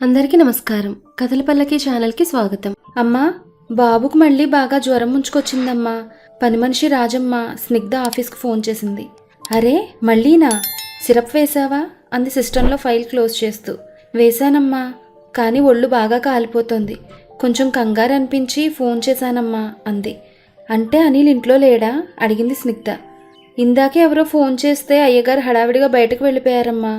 అందరికీ నమస్కారం. కథల పల్లకి ఛానల్కి స్వాగతం. అమ్మా బాబుకు మళ్ళీ బాగా జ్వరం ముంచుకొచ్చిందమ్మా. పని మనిషి రాజమ్మ స్నిగ్ధ ఆఫీస్కి ఫోన్ చేసింది. అరే మళ్ళీనా? సిరప్ వేసావా? అంది సిస్టంలో ఫైల్ క్లోజ్ చేస్తూ. వేశానమ్మా కానీ ఒళ్ళు బాగా కాలిపోతోంది. కొంచెం కంగారు అనిపించి ఫోన్ చేశానమ్మా అంది. అంటే అనిల్ ఇంట్లో లేడా? అడిగింది స్నిగ్ధ. ఇందాకే ఎవరో ఫోన్ చేస్తే అయ్యగారు హడావిడిగా బయటకు వెళ్ళిపోయారమ్మా.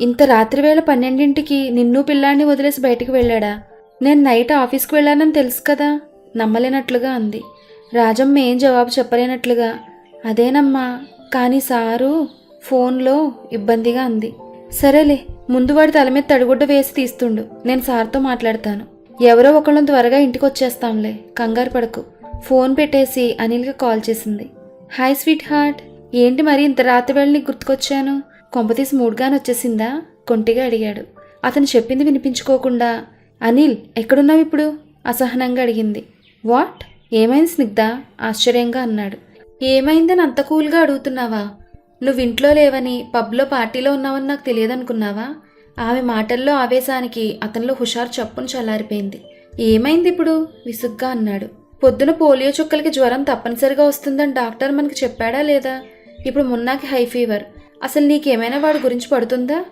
ఇంత రాత్రివేళ పన్నెండింటికి నిన్ను పిల్లాన్ని వదిలేసి బయటికి వెళ్ళాడా? నేను నైట్ ఆఫీస్కి వెళ్ళానని తెలుసు కదా నమ్మలేనట్లుగా అంది. రాజమ్మ ఏం జవాబు చెప్పలేనట్లుగా అదేనమ్మా కానీ సారు ఫోన్లో ఇబ్బందిగా అంది. సరేలే ముందు వాడి తల మీద తడిగుడ్డ వేసి తీస్తుండు నేను సార్తో మాట్లాడతాను. ఎవరో ఒకళ్ళని త్వరగా ఇంటికి వచ్చేస్తాంలే కంగారు పడకు. ఫోన్ పెట్టేసి అనిల్కి కాల్ చేసింది. హాయ్ స్వీట్ హార్ట్ ఏంటి మరి ఇంత రాత్రి వేళ నీకు గుర్తుకొచ్చాను? కొంపతీసి మూడ్గాని వచ్చేసిందా కొంటిగా అడిగాడు. అతను చెప్పింది వినిపించుకోకుండా అనిల్ ఎక్కడున్నావు ఇప్పుడు? అసహనంగా అడిగింది. వాట్? ఏమైంది స్నిగ్ధ? ఆశ్చర్యంగా అన్నాడు. ఏమైందని అంత కూల్గా అడుగుతున్నావా? నువ్వు ఇంట్లో లేవని పబ్లో పార్టీలో ఉన్నావని నాకు తెలియదనుకున్నావా? ఆమె మాటల్లో ఆవేశానికి అతనిలో హుషారు చప్పును చల్లారిపోయింది. ఏమైంది ఇప్పుడు? విసుగ్గా అన్నాడు. పొద్దున పోలియో చుక్కలకి జ్వరం తప్పనిసరిగా వస్తుందని డాక్టర్ మనకి చెప్పాడా లేదా? ఇప్పుడు మున్నాకి హై ఫీవర్. అసలు నీకేమైనా వాడి గురించి పడుతుందా?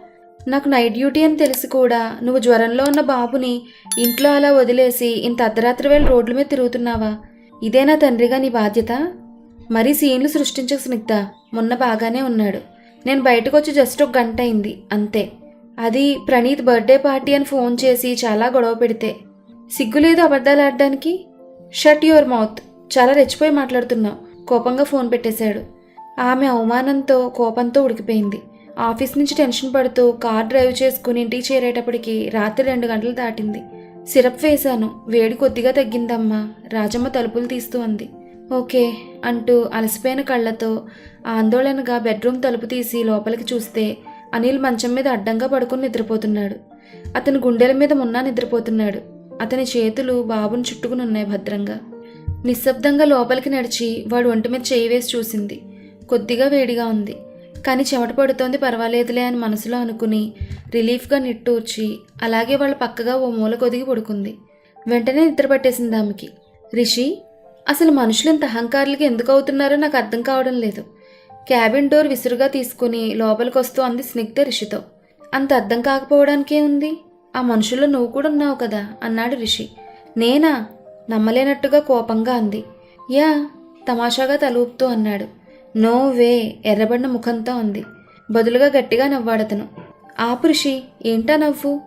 నాకు నైట్ డ్యూటీ అని తెలిసి కూడా. నువ్వు జ్వరంలో ఉన్న బాబుని ఇంట్లో అలా వదిలేసి ఇంత అర్ధరాత్రి వేళ రోడ్ల మీద తిరుగుతున్నావా? ఇదేనా తండ్రిగా నీ బాధ్యత? మరీ సీన్లు సృష్టించక స్నిగ్ధ. మొన్న బాగానే ఉన్నాడు. నేను బయటకు వచ్చి జస్ట్ ఒక గంట అయింది. అంతే. అది ప్రణీత్ బర్త్డే పార్టీ అని ఫోన్ చేసి చాలా గొడవ పెడితే. సిగ్గులేదు అబద్ధాలు ఆడడానికి? Shut your mouth. చాలా రెచ్చిపోయి మాట్లాడుతున్నావు. కోపంగా ఫోన్ పెట్టేశాడు. ఆమె అవమానంతో కోపంతో ఉడికిపోయింది. ఆఫీస్ నుంచి టెన్షన్ పడుతూ కార్ డ్రైవ్ చేసుకుని ఇంటికి చేరేటప్పటికి రాత్రి రెండు గంటలు దాటింది. సిరప్ వేశాను. వేడి కొద్దిగా తగ్గిందమ్మా. రాజమ్మ తలుపులు తీస్తూ అంది. ఓకే అంటూ అలసిపోయిన కళ్ళతో ఆందోళనగా బెడ్రూమ్ తలుపు తీసి లోపలికి చూస్తే అనిల్ మంచం మీద అడ్డంగా పడుకుని నిద్రపోతున్నాడు. అతని గుండెల మీద మున్నా నిద్రపోతున్నాడు. అతని చేతులు బాబుని చుట్టుకుని ఉన్నాయి భద్రంగా. నిశ్శబ్దంగా లోపలికి నడిచి వాడు ఒంటి మీద చేయి వేసి చూసింది. కొద్దిగా వేడిగా ఉంది. కానీ చెమట పడుతోంది పర్వాలేదులే అని మనసులో అనుకుని రిలీఫ్గా నిట్టూర్చి అలాగే వాళ్ళ పక్కగా ఓ మూల కొదిగి పడుకుంది. వెంటనే నిద్ర పట్టేసింది ఆమెకి. రిషి అసలు మనుషులు ఇంత అహంకారులకి ఎందుకు అవుతున్నారో నాకు అర్థం కావడం లేదు. క్యాబిన్ డోర్ విసురుగా తీసుకుని లోపలికి వస్తూ అంది స్నిగ్ధ రిషితో. అంత అర్థం కాకపోవడానికే ఉంది. ఆ మనుషుల్లో నువ్వు కూడా ఉన్నావు కదా అన్నాడు రిషి. నేనా? నమ్మలేనట్టుగా కోపంగా అంది. యా తమాషాగా తలూపుతూ అన్నాడు. నో వే ఎర్రబడిన ముఖంతో ఉంది బదులుగా గట్టిగా నవ్వాడతను. ఆపురుషి ఏంటా నవ్వు?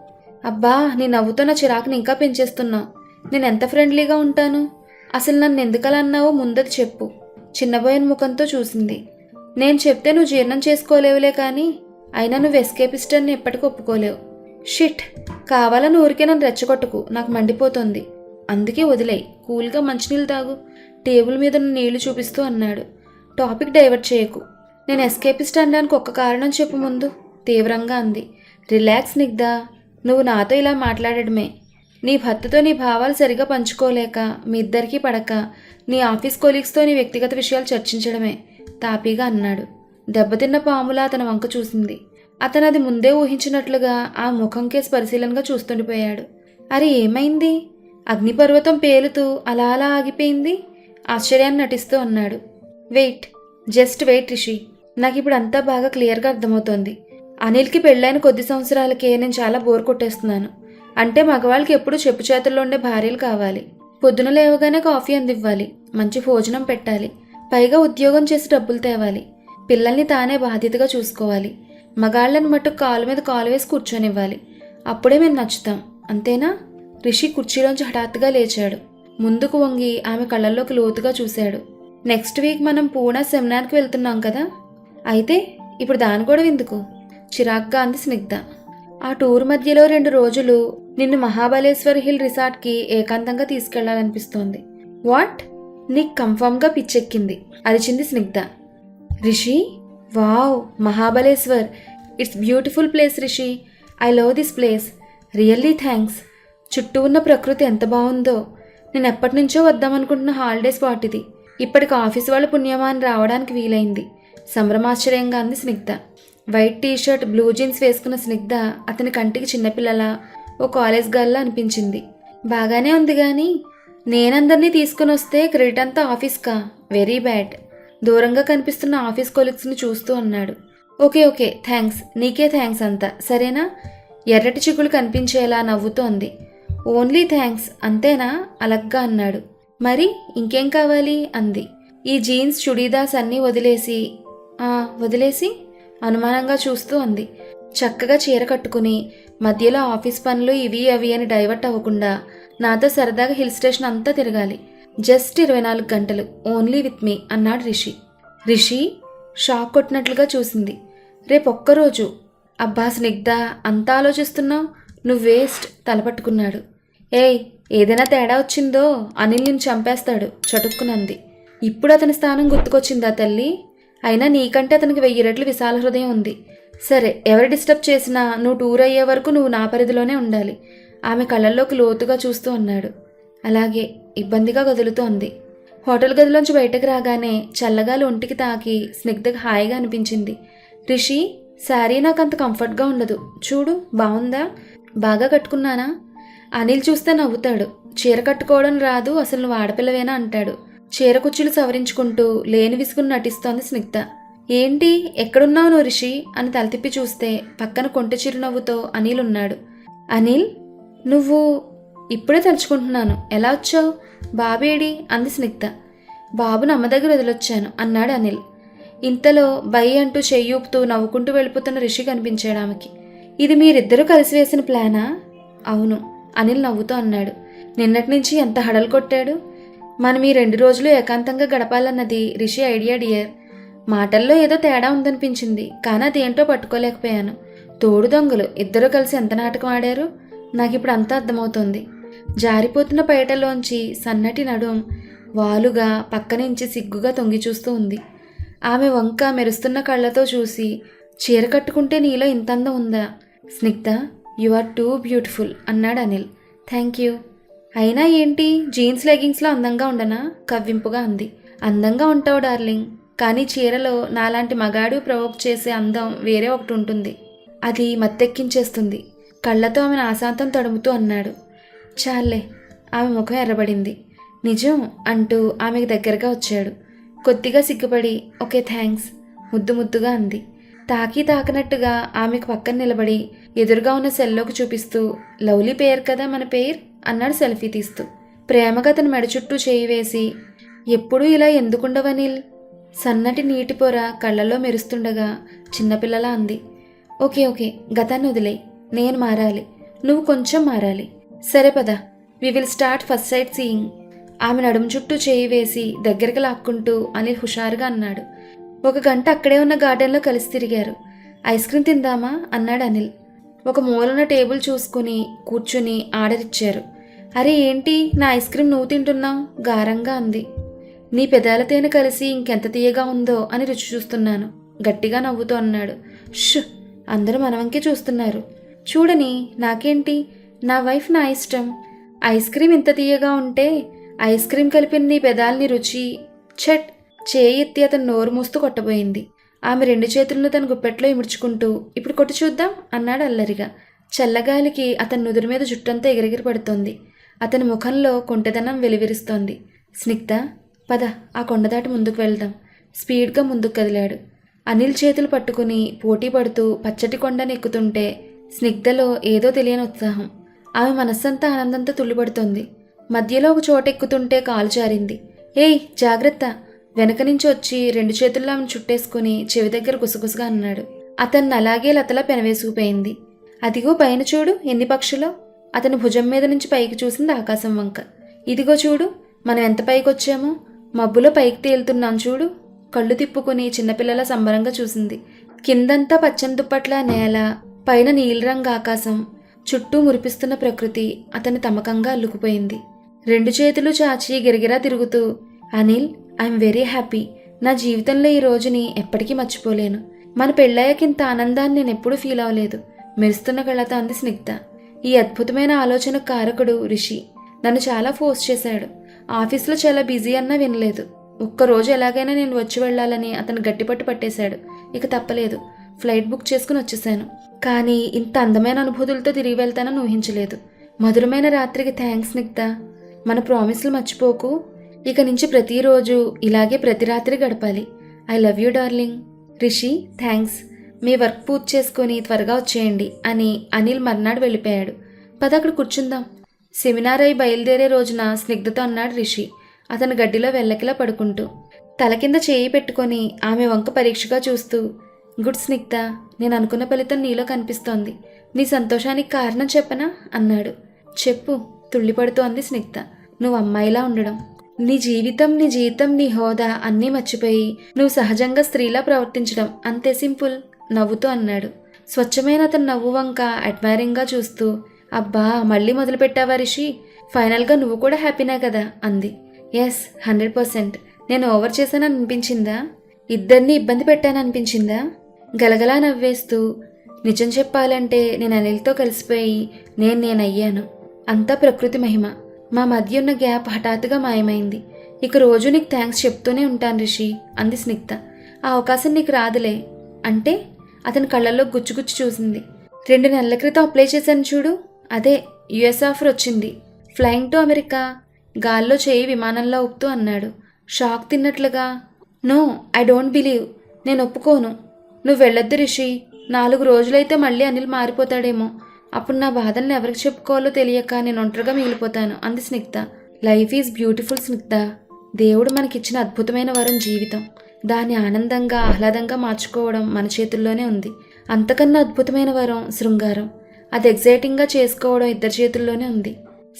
అబ్బా నీ నవ్వుతున్న చిరాకుని ఇంకా పెంచేస్తున్నావు నేను ఎంత ఫ్రెండ్లీగా ఉంటాను? అసలు నన్ను ఎందుకలా అన్నావో ముందది చెప్పు. చిన్నబోయిన ముఖంతో చూసింది. నేను చెప్తే నువ్వు జీర్ణం చేసుకోలేవులే కానీ అయినా నువ్వు ఎస్కేపిస్ట్ అని ఎప్పటికీ ఒప్పుకోలేవు. షిట్! కావాలని ఊరికే నన్ను రెచ్చగొట్టుకు. నాకు మండిపోతుంది. అందుకే వదిలేయి. కూల్గా మంచినీళ్ళు తాగు. టేబుల్ మీద నీళ్ళు చూపిస్తూ అన్నాడు. టాపిక్ డైవర్ట్ చేయకు. నేను ఎస్కేపిస్ట్ అనడానికి ఒక్క కారణం చెప్పు ముందు. తీవ్రంగా అంది. రిలాక్స్ నిగ్దా నువ్వు నాతో ఇలా మాట్లాడడమే. నీ భర్తతో నీ భావాలు సరిగా పంచుకోలేక మీ ఇద్దరికీ పడక నీ ఆఫీస్ కొలీగ్స్తో నీ వ్యక్తిగత విషయాలు చర్చించడమే తాపీగా అన్నాడు. దెబ్బతిన్న పాములా అతని వంక చూసింది. అతను అది ముందే ఊహించినట్లుగా ఆ ముఖం కేసు పరిశీలనగా చూస్తుండిపోయాడు. అరే ఏమైంది? అగ్నిపర్వతం పేలుతూ అలా అలా ఆగిపోయింది? ఆశ్చర్యాన్ని నటిస్తూ అన్నాడు. Wait just wait Rishi. నాకు ఇప్పుడు అంతా బాగా క్లియర్గా అర్థమవుతోంది. అనిల్కి పెళ్ళైన కొద్ది సంవత్సరాలకే నేను చాలా బోర్ కొట్టేస్తున్నాను. అంటే మగవాళ్ళకి ఎప్పుడూ చెప్పు చేతుల్లో ఉండే భార్యలు కావాలి. పొద్దున లేవగానే కాఫీ అందివ్వాలి. మంచి భోజనం పెట్టాలి. పైగా ఉద్యోగం చేసి డబ్బులు తేవాలి. పిల్లల్ని తానే బాధ్యతగా చూసుకోవాలి. మగాళ్ళని మట్టుకు కాలు మీద కాలు వేసి కూర్చొనివ్వాలి. అప్పుడే మేము నచ్చుతాం. అంతేనా? రిషి కుర్చీలోంచి హఠాత్తుగా లేచాడు. ముందుకు వంగి ఆమె కళ్ళల్లోకి లోతుగా చూశాడు. నెక్స్ట్ వీక్ మనం పూనా సెమినార్కి వెళ్తున్నాం కదా? అయితే ఇప్పుడు దాని కూడా ఎందుకు? చిరాగ్గా అంది స్నిగ్ధ. ఆ టూర్ మధ్యలో రెండు రోజులు నిన్ను మహాబలేశ్వర్ హిల్ రిసార్ట్కి ఏకాంతంగా తీసుకెళ్ళాలనిపిస్తోంది. వాట్? నీకు కన్ఫామ్గా పిచ్చెక్కింది అరిచింది Snigdha. Rishi? Wow Mahabaleshwar. It's beautiful place Rishi. I love this place really thanks చుట్టూ ఉన్న ప్రకృతి ఎంత బాగుందో. నేను ఎప్పటి నుంచో వద్దామనుకుంటున్న హాలిడే స్పాట్ ఇది. ఇప్పటికి ఆఫీస్ వాళ్ళ పుణ్యమా అని రావడానికి వీలైంది. సంభ్రమాశ్చర్యంగా అంది Snigdha. White T shirt blue jeans వేసుకున్న స్నిగ్ధ అతని కంటికి చిన్నపిల్లల ఓ కాలేజ్ గర్ల్లా అనిపించింది. బాగానే ఉంది కానీ నేనందరినీ తీసుకుని వస్తే క్రెడిట్ అంతా ఆఫీస్కా వెరీ బ్యాడ్. దూరంగా కనిపిస్తున్న ఆఫీస్ కొలీగ్స్ని చూస్తూ అన్నాడు. Okay okay thanks. నీకే థ్యాంక్స్ అంతా. సరేనా? ఎర్రటి చిగులు కనిపించేలా నవ్వుతోంది. ఓన్లీ థ్యాంక్స్ అంతేనా? అలగ్గా అన్నాడు. మరి ఇంకేం కావాలి? అంది. ఈ జీన్స్ చుడీదాస్ అన్నీ వదిలేసి "ఆ, వదిలేసి అనుమానంగా చూస్తూ అంది. చక్కగా చీర కట్టుకుని మధ్యలో ఆఫీస్ పనులు ఇవి అవి అని డైవర్ట్ అవ్వకుండా నాతో సరదాగా హిల్ స్టేషన్ అంతా తిరగాలి. జస్ట్ ఇరవై నాలుగు గంటలు. ఓన్లీ విత్ మీ అన్నాడు రిషి. రిషి షాక్ కొట్టినట్లుగా చూసింది. రేపొక్కరోజు అబ్బా స్నిగ్ధ అంతా ఆలోచిస్తున్నావు? నువ్వు వేస్ట్ తలపట్టుకున్నాడు. ఏయ్ ఏదైనా తేడా వచ్చిందో అనిల్ నిన్ను చంపేస్తాడు చటుక్కునంది. ఇప్పుడు అతని స్థానం గుర్తుకొచ్చిందా తల్లి? అయినా నీకంటే అతనికి వెయ్యి రెట్లు విశాల హృదయం ఉంది. సరే ఎవరు డిస్టర్బ్ చేసినా నువ్వు టూర్ అయ్యే వరకు నువ్వు నా పరిధిలోనే ఉండాలి. ఆమె కళ్ళల్లోకి లోతుగా చూస్తూ అన్నాడు. అలాగే ఇబ్బందిగా కదులుతూ ఉంది హోటల్ గదిలోంచి బయటకు రాగానే చల్లగాలి ఒంటికి తాకి స్నిగ్ధగా హాయిగా అనిపించింది. రిషి శారీ నాకు అంత కంఫర్ట్గా ఉండదు. చూడు బాగుందా? బాగా కట్టుకున్నానా? అనిల్ చూస్తే నవ్వుతాడు. చీర కట్టుకోవడం రాదు అసలు నువ్వు ఆడపిల్లవేనా అంటాడు. చీర కుచ్చులు సవరించుకుంటూ లేని విసుగును నటిస్తోంది స్నిగ్ధ. ఏంటి? ఎక్కడున్నావు నువ్వు రిషి? అని తలతిప్పి చూస్తే పక్కన కొంట చిరునవ్వుతో అనిల్ ఉన్నాడు. అనిల్? నువ్వు ఇప్పుడే తలుచుకుంటున్నాను. ఎలా వచ్చావు? బాబేడి? అంది స్నిగ్ధ. బాబును అమ్మ దగ్గర వదిలొచ్చాను అన్నాడు అనిల్. ఇంతలో బై అంటూ చెయ్యూపుతూ నవ్వుకుంటూ వెళ్ళిపోతున్న రిషి కనిపించాడు ఆమెకి. ఇది మీరిద్దరూ కలిసి వేసిన ప్లానా? అవును. అనిల్ నవ్వుతూ అన్నాడు. నిన్నటి నుంచి ఎంత హడలు కొట్టాడు? మనం ఈ రెండు రోజులు ఏకాంతంగా గడపాలన్నది రిషి ఐడియా డియర్. మాటల్లో ఏదో తేడా ఉందనిపించింది కానీ అదేంటో పట్టుకోలేకపోయాను. తోడు దొంగలు ఇద్దరూ కలిసి ఎంత నాటకం ఆడారు? నాకు ఇప్పుడు అంతా అర్థమవుతుంది. జారిపోతున్న పైటలోంచి సన్నటి నడుం వాలుగా పక్కనుంచి సిగ్గుగా తొంగి చూస్తూ ఉంది. ఆమె వంక మెరుస్తున్న కళ్ళతో చూసి చీర కట్టుకుంటే నీలో ఇంత ఉందా? Snigdha? You are too beautiful అన్నాడు అనిల్. Thank you. అయినా ఏంటి జీన్స్ లెగింగ్స్లో అందంగా ఉండనా? కవ్వింపుగా అంది. అందంగా ఉంటావు డార్లింగ్. కానీ చీరలో నాలాంటి మగాడు ప్రవోక్ చేసే అందం వేరే ఒకటి ఉంటుంది. అది మత్తెక్కించేస్తుంది. కళ్ళతో ఆమెను ఆశాంతం తడుముతూ అన్నాడు. చాలే ఆమె ముఖం ఎర్రబడింది. నిజం అంటూ ఆమెకు దగ్గరగా వచ్చాడు. కొద్దిగా సిగ్గుపడి ఓకే థ్యాంక్స్ ముద్దు ముద్దుగా అంది. తాకి తాకినట్టుగా ఆమెకు పక్కన నిలబడి ఎదురుగా ఉన్న సెల్లోకి చూపిస్తూ లవ్లీ పేరు కదా మన పేరు? అన్నాడు సెల్ఫీ తీస్తూ. ప్రేమగా అతని మెడ చుట్టూ చేయి వేసి ఎప్పుడూ ఇలా ఎందుకుండవనిల్ సన్నటి నీటి పొర కళ్ళల్లో మెరుస్తుండగా చిన్నపిల్లలా అంది. ఓకే ఓకే గతాన్ని వదిలే నేను మారాలి నువ్వు కొంచెం మారాలి. సరే పద we will start first sightseeing. ఆమె నడుము చుట్టూ చేయి వేసి దగ్గరికి లాక్కుంటూ అనిల్ హుషారుగా అన్నాడు. ఒక గంట అక్కడే ఉన్న గార్డెన్లో కలిసి తిరిగారు. ఐస్ క్రీమ్ తిందామా? అన్నాడు అనిల్. ఒక మూలన టేబుల్ చూసుకుని కూర్చుని ఆర్డర్ ఇచ్చారు. అరే ఏంటి? నా ఐస్ క్రీమ్ నువ్వు తింటున్నావు గారంగా అంది. నీ పెదాల తేనె కలిసి ఇంకెంత తీయగా ఉందో అని రుచి చూస్తున్నాను. గట్టిగా నవ్వుతూ అన్నాడు. ష్! అందరూ మనవంకే చూస్తున్నారు. చూడని నాకేంటి? నా వైఫ్ నా ఇష్టం. ఐస్ క్రీమ్ ఇంత తీయగా ఉంటే ఐస్ క్రీమ్ కలిపిన నీ పెదాల్ని రుచి చెట్ చేయి ఎత్తి అతను నోరు మూస్తూ కొట్టబోయింది. ఆమె రెండు చేతులను తన గుప్పెట్లో ఇముడ్చుకుంటూ ఇప్పుడు కొట్టి చూద్దాం అన్నాడు అల్లరిగా. చల్లగాలికి అతని నుదురు మీద జుట్టంతా ఎగిరెగిరి పడుతోంది. అతని ముఖంలో కొంటెదనం వెలివిరుస్తోంది. స్నిగ్ధ పద ఆ కొండ దాటి ముందుకు వెళ్దాం. స్పీడ్గా ముందుకు కదిలాడు. అనిల్ చేతులు పట్టుకుని పోటీ పడుతూ పచ్చటి కొండను ఎక్కుతుంటే స్నిగ్ధలో ఏదో తెలియని ఉత్సాహం. ఆమె మనస్సంతా ఆనందంతో తుల్లిపడుతోంది మధ్యలో ఒక చోట ఎక్కుతుంటే కాలు జారింది. ఏయ్ జాగ్రత్త. వెనక నుంచి వచ్చి రెండు చేతుల్లో ఆమెను చుట్టేసుకుని చెవి దగ్గర గుసగుసగా అన్నాడు. అతన్ని అలాగే లతలా పెనవేసుకుపోయింది అదిగో పైన చూడు ఎన్ని పక్షులో. అతని భుజం మీద నుంచి పైకి చూసింది ఆకాశం వంక. ఇదిగో చూడు మనం ఎంత పైకి వచ్చామో. మబ్బులో పైకి తేలుతున్నాం చూడు. కళ్ళు తిప్పుకుని చిన్నపిల్లల సంబరంగా చూసింది. కిందంతా పచ్చని దుప్పట్ల నేల పైన నీలిరంగు ఆకాశం చుట్టూ మురిపిస్తున్న ప్రకృతి అతని తమకంగా అల్లుకుపోయింది. రెండు చేతులు చాచి గిరగిరా తిరుగుతూ అనిల్ ఐఎమ్ వెరీ హ్యాపీ. నా జీవితంలో ఈ రోజుని ఎప్పటికీ మర్చిపోలేను. మన పెళ్ళయ్యాక ఇంత ఆనందాన్ని నేను ఎప్పుడూ ఫీల్ అవ్వలేదు. మెరుస్తున్న కళ్ళతో అంది స్నిగ్ధ. ఈ అద్భుతమైన ఆలోచన కారకుడు రిషి. నన్ను చాలా ఫోర్స్ చేశాడు. ఆఫీస్లో చాలా బిజీ అన్నా వినలేదు. ఒక్కరోజు ఎలాగైనా నేను వచ్చి వెళ్ళాలని అతను గట్టిపట్టు పట్టేశాడు. ఇక తప్పలేదు. ఫ్లైట్ బుక్ చేసుకుని వచ్చేసాను. కానీ ఇంత అందమైన అనుభూతులతో తిరిగి వెళ్తానని ఊహించలేదు. మధురమైన రాత్రికి థ్యాంక్స్ స్నిగ్ధ. మన ప్రామిస్లు మర్చిపోకు. ఇక నుంచి ప్రతిరోజు ఇలాగే ప్రతి రాత్రి గడపాలి. I love you darling Rishi thanks me work పూర్తి చేసుకొని త్వరగా వచ్చేయండి అని అనిల్ మర్నాడు వెళ్ళిపోయాడు. పద అక్కడ కూర్చుందాం. సెమినార్ అయి బయలుదేరే రోజున స్నిగ్ధతో అన్నాడు రిషి. అతను గడ్డిలో వెళ్ళకిలా పడుకుంటూ. తల కింద చేయి పెట్టుకొని ఆమె వంక పరీక్షగా చూస్తూ గుడ్ స్నిగ్ధ నేను అనుకున్న ఫలితం నీలో కనిపిస్తోంది. నీ సంతోషానికి కారణం చెప్పనా? అన్నాడు. చెప్పు తుళ్ళిపడుతోంది స్నిగ్ధ. నువ్వు అమ్మాయిలా ఉండడం. నీ జీవితం నీ జీవితం నీ హోదా అన్నీ మర్చిపోయి నువ్వు సహజంగా స్త్రీలా ప్రవర్తించడం అంతే సింపుల్ నవ్వుతూ అన్నాడు. స్వచ్ఛమైన అతను నవ్వు వంక అడ్మైరింగ్గా చూస్తూ అబ్బా మళ్ళీ మొదలుపెట్టావా రిషి? ఫైనల్గా నువ్వు కూడా హ్యాపీనే కదా? అంది. Yes hundred percent. నేను ఓవర్ చేశానని అనిపించిందా? ఇద్దరిని ఇబ్బంది పెట్టాను అనిపించిందా? గలగలా నవ్వేస్తూ నిజం చెప్పాలంటే నేను అనిల్తో కలిసిపోయి నేను నేనయ్యాను. అంతా ప్రకృతి మహిమ. మా మధ్య ఉన్న గ్యాప్ హఠాత్తుగా మాయమైంది. ఇక రోజు నీకు థ్యాంక్స్ చెప్తూనే ఉంటాను రిషి అంది స్నిగ్ధ. ఆ అవకాశం నీకు రాదులే. అంటే? అతని కళ్ళల్లో గుచ్చుగుచ్చి చూసింది. రెండు నెలల క్రితం అప్లై చేశాను చూడు. అదే యుఎస్ ఆఫర్ వచ్చింది. Flying to America. గాల్లో చేయి విమానంలో ఒప్పుతూ అన్నాడు. Shock తిన్నట్లుగా. No I don't believe. నేను ఒప్పుకోను. నువ్వు వెళ్ళొద్దు రిషి. నాలుగు రోజులైతే మళ్ళీ అనిల్ మారిపోతాడేమో. అప్పుడు నా బాధల్ని ఎవరికి చెప్పుకోవాలో తెలియక నేను ఒంటరిగా మిగిలిపోతాను. అంది Snigdha. Life is beautiful Snigdha. దేవుడు మనకిచ్చిన అద్భుతమైన వరం జీవితం. దాన్ని ఆనందంగా ఆహ్లాదంగా మార్చుకోవడం మన చేతుల్లోనే ఉంది. అంతకన్నా అద్భుతమైన వరం శృంగారం. అది ఎగ్జైటింగ్గా చేసుకోవడం ఇద్దరి చేతుల్లోనే ఉంది.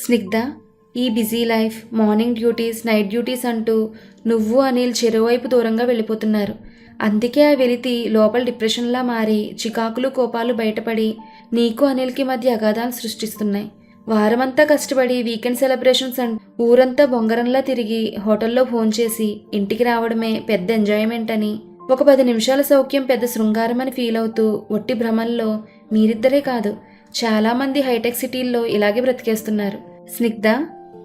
స్నిగ్ధ ఈ busy life morning duties night duties అంటూ నువ్వు అనిల్ చెరువైపు దూరంగా వెళ్ళిపోతున్నారు. అందుకే ఆ వెలితి లోపల డిప్రెషన్లా మారి చికాకులు కోపాలు బయటపడి నీకు అనిల్కి మధ్య అగాధాలు సృష్టిస్తున్నాయి. వారమంతా కష్టపడి వీకెండ్ సెలబ్రేషన్స్ అండ్ ఊరంతా బొంగరంలా తిరిగి హోటల్లో ఫోన్ చేసి ఇంటికి రావడమే పెద్ద ఎంజాయ్మెంట్ అని ఒక పది నిమిషాల సౌఖ్యం పెద్ద శృంగారం అని ఫీల్ అవుతూ ఒట్టి భ్రమల్లో మీరిద్దరే కాదు చాలామంది హైటెక్ సిటీల్లో ఇలాగే బ్రతికేస్తున్నారు. స్నిగ్ధ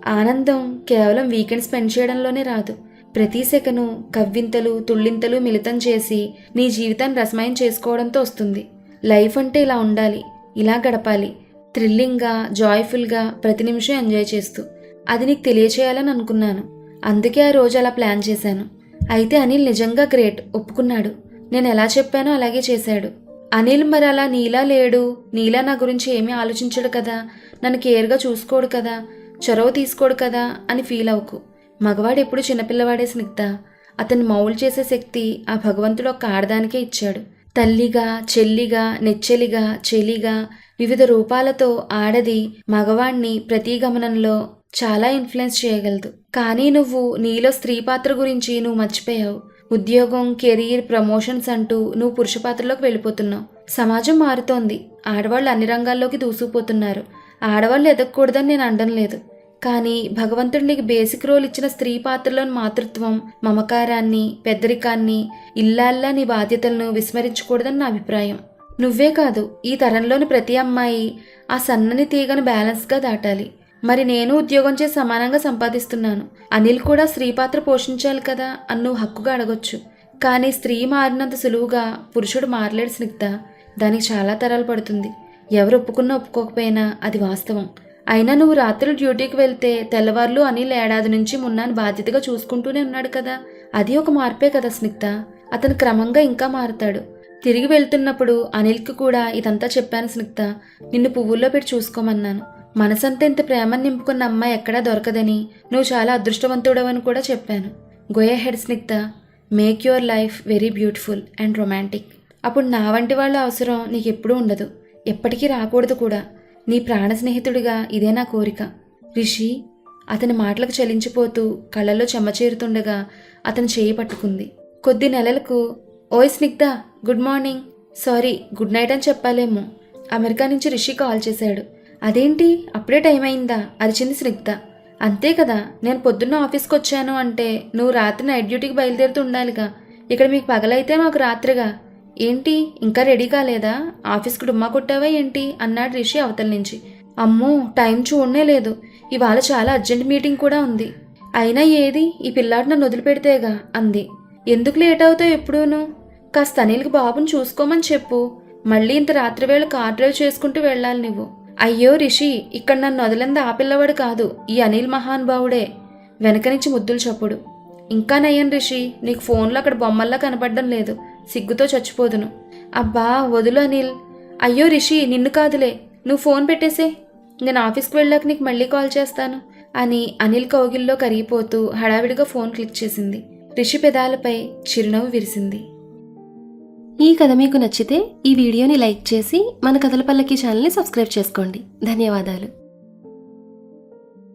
ఆనందం కేవలం వీకెండ్ స్పెండ్ చేయడంలోనే రాదు. ప్రతి సెకను కవ్వింతలు తుళ్ళింతలు మిళితం చేసి నీ జీవితాన్ని రసమయం చేసుకోవడంతో వస్తుంది. లైఫ్ అంటే ఇలా ఉండాలి. ఇలా గడపాలి. థ్రిల్లింగ్గా జాయ్ఫుల్గా ప్రతి నిమిషం ఎంజాయ్ చేస్తూ. అది నీకు తెలియచేయాలని అనుకున్నాను. అందుకే ఆ రోజు అలా ప్లాన్ చేశాను. అయితే అనిల్ నిజంగా గ్రేట్ ఒప్పుకున్నాడు. నేను ఎలా చెప్పానో అలాగే చేశాడు. అనిల్ మరి అలా నీలా లేడు. నీలా నా గురించి ఏమీ ఆలోచించడు కదా. నన్ను కేర్గా చూసుకోడు కదా. చొరవ తీసుకోడు కదా అని ఫీల్ అవ్వకు. మగవాడు ఎప్పుడు చిన్నపిల్లవాడే స్నిగ్ధ అతన్ని మౌలు చేసే శక్తి ఆ భగవంతుడు ఒక ఆడదానికే ఇచ్చాడు. తల్లిగా చెల్లిగా నెచ్చెలిగా చెలిగా వివిధ రూపాలతో ఆడది మగవాణ్ణి ప్రతి గమనంలో చాలా ఇన్ఫ్లుయెన్స్ చేయగలదు. కానీ నువ్వు నీలో స్త్రీ పాత్ర గురించి నువ్వు మర్చిపోయావు. ఉద్యోగం కెరీర్ ప్రమోషన్స్ అంటూ నువ్వు పురుష పాత్రలోకి వెళ్ళిపోతున్నావు. సమాజం మారుతోంది. ఆడవాళ్ళు అన్ని రంగాల్లోకి దూసుకుపోతున్నారు. ఆడవాళ్ళు ఎదగకూడదని నేను అనడం లేదు. కానీ భగవంతుడికి బేసిక్ రోల్ ఇచ్చిన స్త్రీ పాత్రలోని మాతృత్వం మమకారాన్ని పెద్దరికాన్ని ఇల్లాల్లా నీ బాధ్యతలను విస్మరించకూడదని నా అభిప్రాయం. నువ్వే కాదు ఈ తరంలోని ప్రతి అమ్మాయి ఆ సన్నని తీగను బ్యాలెన్స్గా దాటాలి. మరి నేను ఉద్యోగం చేసి సమానంగా సంపాదిస్తున్నాను. అనిల్ కూడా స్త్రీ పాత్ర పోషించాలి కదా అని నువ్వు హక్కుగా అడగొచ్చు. కానీ స్త్రీ మారినంత సులువుగా పురుషుడు మారలేడు స్నిగ్ధ. దానికి చాలా తరాలు పడుతుంది. ఎవరు ఒప్పుకున్నా ఒప్పుకోకపోయినా అది వాస్తవం. అయినా నువ్వు రాత్రులు డ్యూటీకి వెళ్తే తెల్లవార్లు అనిల్ ఏడాది నుంచి మున్నాను బాధ్యతగా చూసుకుంటూనే ఉన్నాడు కదా. అది ఒక మార్పే కదా స్నిగ్ధ. అతను క్రమంగా ఇంకా మారుతాడు. తిరిగి వెళ్తున్నప్పుడు అనిల్కి కూడా ఇదంతా చెప్పాను స్నిగ్ధ. నిన్ను పువ్వుల్లో పెట్టి చూసుకోమన్నాను. మనసంతా ఇంత ప్రేమను నింపుకున్న అమ్మాయి ఎక్కడా దొరకదని నువ్వు చాలా అదృష్టవంతుడవని కూడా చెప్పాను. Go ahead Snigdha. Make your life very beautiful and romantic అప్పుడు నా వంటి వాళ్ళ అవసరం నీకు ఎప్పుడూ ఉండదు. ఎప్పటికీ రాకూడదు కూడా. నీ ప్రాణ స్నేహితుడిగా ఇదే నా కోరిక. రిషి అతని మాటలకు చలించిపోతూ కళ్ళల్లో చెమ్మచేరుతుండగా అతను చేయి పట్టుకుంది. కొద్ది నెలలకు ఓయ్ Snigdha good morning sorry good night అని చెప్పాలేమో. అమెరికా నుంచి రిషి కాల్ చేశాడు. అదేంటి? అప్పుడే టైం అయిందా? అరిచింది స్నిగ్ధ. అంతే కదా నేను పొద్దున్న ఆఫీస్కి వచ్చాను అంటే నువ్వు రాత్రి నైట్ డ్యూటీకి బయలుదేరుతూ ఉండాలిగా. ఇక్కడ మీకు పగలైతే మాకు రాత్రిగా. ఏంటి ఇంకా రెడీ కాలేదా ఆఫీస్కి డుమ్మా కొట్టావా ఏంటి? అన్నాడు రిషి అవతల నుంచి. అమ్మో టైం చూడనే లేదు. ఇవాళ చాలా అర్జెంట్ మీటింగ్ కూడా ఉంది. అయినా ఏది? ఈ పిల్లాడు నన్ను వదిలిపెడితేగా? అంది. ఎందుకు లేట్ అవుతావు ఎప్పుడూను? కాస్త అనిల్కి బాబుని చూసుకోమని చెప్పు. మళ్ళీ ఇంత రాత్రివేళ కార్ డ్రైవ్ చేసుకుంటూ వెళ్ళాలి నువ్వు. అయ్యో రిషి ఇక్కడ నన్ను వదిలింది ఆ పిల్లవాడు కాదు. ఈ అనిల్ మహానుభావుడే. వెనక నుంచి ముద్దులు చప్పుడు. ఇంకా నయ్యం రిషి నీకు ఫోన్లో అక్కడ బొమ్మల్లా కనపడడం లేదు. సిగ్గుతో చచ్చిపోదును. అబ్బా వదులు అనిల్. అయ్యో రిషి నిన్ను కాదులే. నువ్వు ఫోన్ పెట్టేసే. నేను ఆఫీస్కి వెళ్ళాక నీకు మళ్ళీ కాల్ చేస్తాను అని అనిల్ కౌగిల్లో కరిగిపోతూ హడావిడిగా ఫోన్ క్లిక్ చేసింది. రిషి పెదాలపై చిరునవ్వు విరిసింది. ఈ కథ మీకు నచ్చితే ఈ వీడియోని లైక్ చేసి మన కథల పల్లకి ఛానల్ని సబ్స్క్రైబ్ చేసుకోండి. ధన్యవాదాలు.